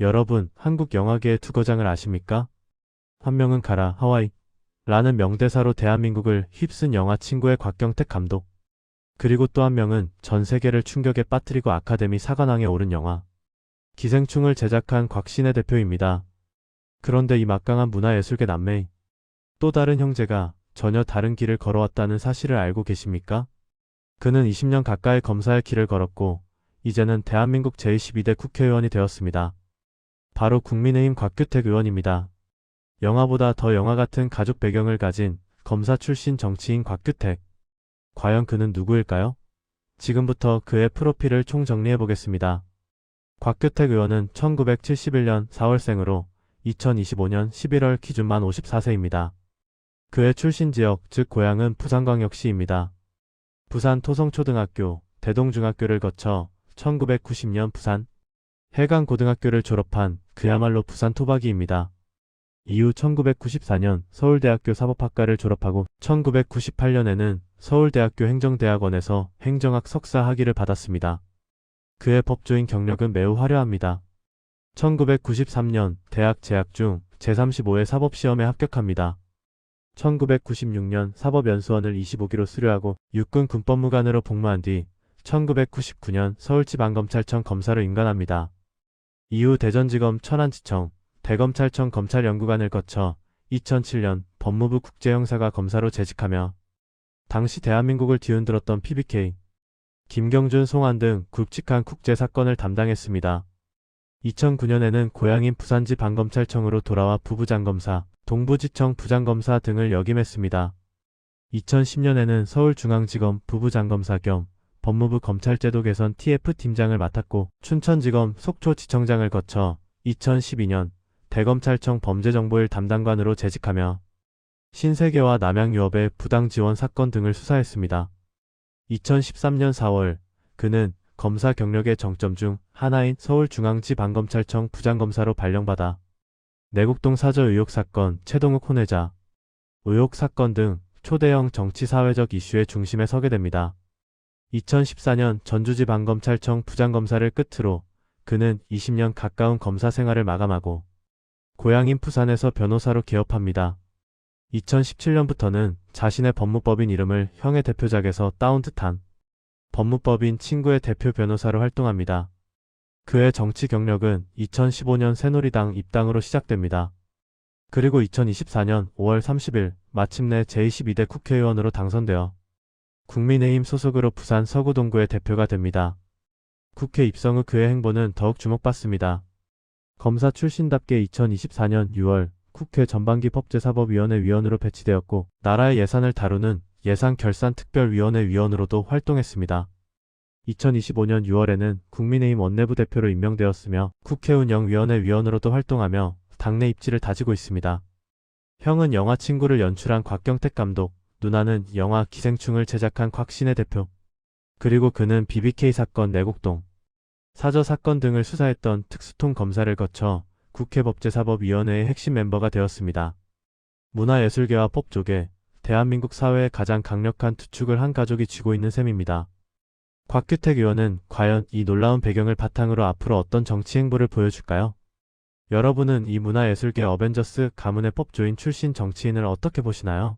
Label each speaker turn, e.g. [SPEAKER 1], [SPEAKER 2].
[SPEAKER 1] 여러분, 한국 영화계의 두거장을 아십니까? 한 명은 가라, 하와이. 라는 명대사로 대한민국을 휩쓴 영화 친구의 곽경택 감독. 그리고 또 한 명은 전 세계를 충격에 빠뜨리고 아카데미 사관왕에 오른 영화. 기생충을 제작한 곽신의 대표입니다. 그런데 이 막강한 문화예술계 남매. 또 다른 형제가 전혀 다른 길을 걸어왔다는 사실을 알고 계십니까? 그는 20년 가까이 검사의 길을 걸었고, 이제는 대한민국 제22대 국회의원이 되었습니다. 바로 국민의힘 곽규택 의원입니다. 영화보다 더 영화 같은 가족 배경을 가진 검사 출신 정치인 곽규택. 과연 그는 누구일까요? 지금부터 그의 프로필을 총정리해 보겠습니다. 곽규택 의원은 1971년 4월생으로 2025년 11월 기준 만 54세입니다. 그의 출신 지역, 즉 고향은 부산광역시입니다. 부산 토성초등학교, 대동중학교를 거쳐 1990년 부산 해강 고등학교를 졸업한 그야말로 부산 토박이입니다. 이후 1994년 서울대학교 사법학과를 졸업하고 1998년에는 서울대학교 행정대학원에서 행정학 석사 학위를 받았습니다. 그의 법조인 경력은 매우 화려합니다. 1993년 대학 재학 중 제35회 사법시험에 합격합니다. 1996년 사법연수원을 25기로 수료하고 육군 군법무관으로 복무한 뒤 1999년 서울지방검찰청 검사로 임관합니다. 이후 대전지검 천안지청, 대검찰청 검찰연구관을 거쳐 2007년 법무부 국제형사가 검사로 재직하며 당시 대한민국을 뒤흔들었던 PBK, 김경준, 송환 등 굵직한 국제사건을 담당했습니다. 2009년에는 고향인 부산지 방검찰청으로 돌아와 부부장검사, 동부지청 부장검사 등을 역임했습니다. 2010년에는 서울중앙지검 부부장검사 겸 법무부 검찰제도 개선 TF팀장을 맡았고 춘천지검 속초지청장을 거쳐 2012년 대검찰청 범죄정보일 담당관으로 재직하며 신세계와 남양유업의 부당 지원 사건 등을 수사했습니다. 2013년 4월 그는 검사 경력의 정점 중 하나인 서울중앙지방검찰청 부장검사로 발령받아 내곡동 사저 의혹 사건, 최동욱 혼외자, 의혹 사건 등 초대형 정치사회적 이슈의 중심에 서게 됩니다. 2014년 전주지방검찰청 부장검사를 끝으로 그는 20년 가까운 검사 생활을 마감하고 고향인 부산에서 변호사로 개업합니다. 2017년부터는 자신의 법무법인 이름을 형의 대표작에서 따온 듯한 법무법인 친구의 대표 변호사로 활동합니다. 그의 정치 경력은 2015년 새누리당 입당으로 시작됩니다. 그리고 2024년 5월 30일 마침내 제22대 국회의원으로 당선되어 국민의힘 소속으로 부산 서구동구의 대표가 됩니다. 국회 입성 후 그의 행보는 더욱 주목받습니다. 검사 출신답게 2024년 6월 국회 전반기 법제사법위원회 위원으로 배치되었고 나라의 예산을 다루는 예산결산특별위원회 위원으로도 활동했습니다. 2025년 6월에는 국민의힘 원내부 대표로 임명되었으며 국회 운영위원회 위원으로도 활동하며 당내 입지를 다지고 있습니다. 형은 영화 친구를 연출한 곽경택 감독, 누나는 영화 기생충을 제작한 곽신의 대표, 그리고 그는 BBK 사건 내곡동, 사저 사건 등을 수사했던 특수통 검사를 거쳐 국회법제사법위원회의 핵심 멤버가 되었습니다. 문화예술계와 법조계, 대한민국 사회의 가장 강력한 투축을 한 가족이 쥐고 있는 셈입니다. 곽규택 의원은 과연 이 놀라운 배경을 바탕으로 앞으로 어떤 정치 행보를 보여줄까요? 여러분은 이 문화예술계 어벤져스 가문의 법조인 출신 정치인을 어떻게 보시나요?